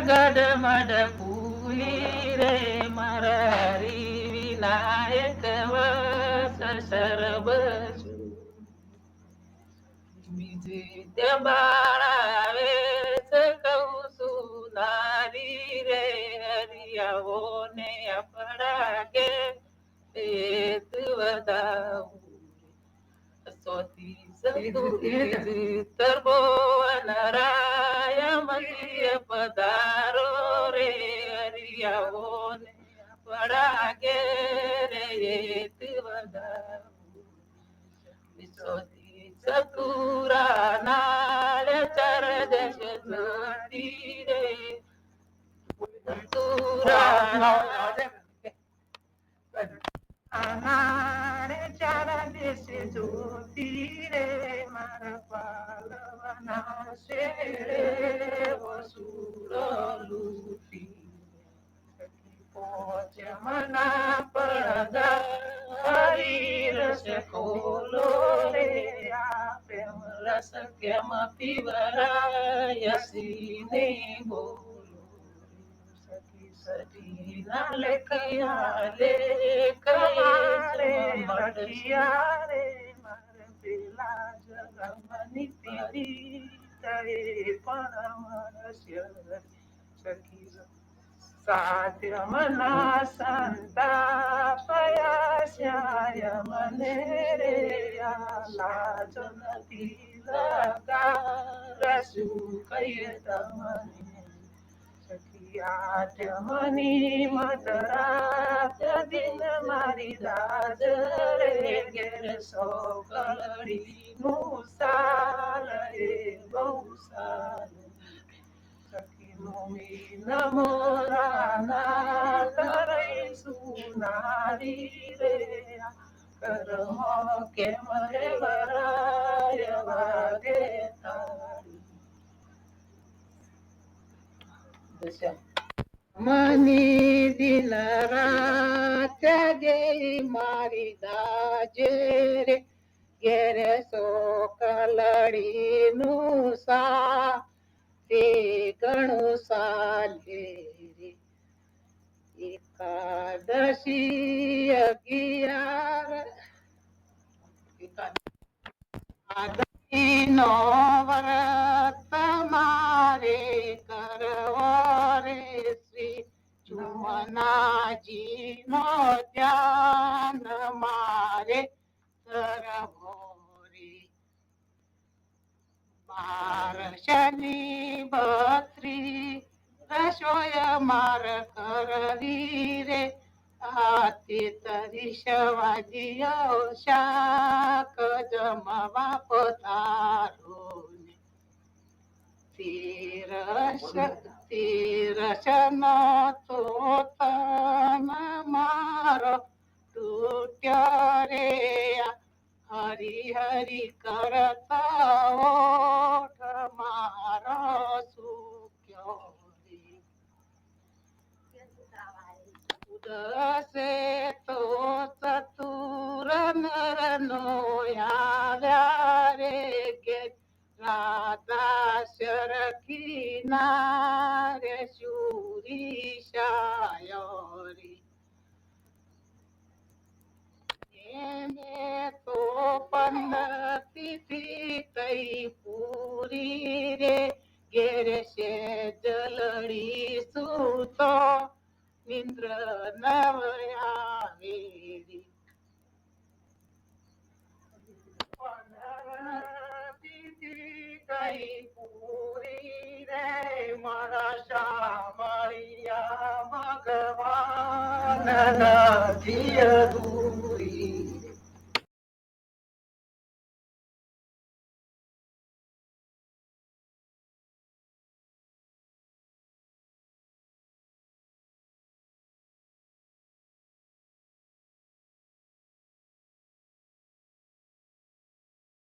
ગઢ મઢ ફૂલી રે મારા હરી વિનાયક સરબ બીજી બાળાવે કહું સુનારી નારી રે હરિયાઓ ને આપણા કે પેટ વધાવું. સોતી સતુરી તરબો નરાય મધ્ય પધારો રે હરિયાવો ને આપણા કે રે એત વધાવું સોતી ચતુરા નાળ ચર દશ જોતી રે ચતુરા અનારે ચારા દેશે જોતી રે મારા પાલવના શેરે વસુરો લૂટી પોચ મના પડદા હરી રસ ખોલો રે પ્રેમ રસ કેમ પીવરાય સીને બોલો સખી સજી ના લે કયા મઢિયા રે મારે તરે પણ મરસ્ય સખી સાધ્ય મના સંતા પયાસ્યાય મને રે લાજ નથી લગા રસુ કહીએ તમને આઠમની મધરા દિન મારી દાદ રે ઘેર સો કલડી નું સાલ રે બહુ સાલ સખી નમો રાના કરે સુનારી રે. કરમો કે મરે વરાય દશા મની દિન રાત ગે મારી દાજે રે. ઘેર સો કલડી નું સા તે ઘણું સાલે રે. એકાદશી અગિયાર. નો વ્રત મારે श्री चुमनाजी मोद्यान मारे सरभोरी। बार शनि बत्री रसोय मार करली रे। आती तरी शवाजी शाक जमवा पथारो ती रस પધારો ને તીરસ તીરસ નો તો તન મારો તૂટ્યો રે હરી હરી કરતા ઓઠ મારો સુખ્યો ઉદસે તો ચતુર નર નો આવ્યા રે કે રાધા શરખી નારે શૂરી શાયરી એને તો પંડતી કઈ પૂરી રે ઘેર છે જલડી સૂતો નિંદ્ર નવયાવેરી કઈ પૂરી રે મારા શામળિયા ભગવાન નથી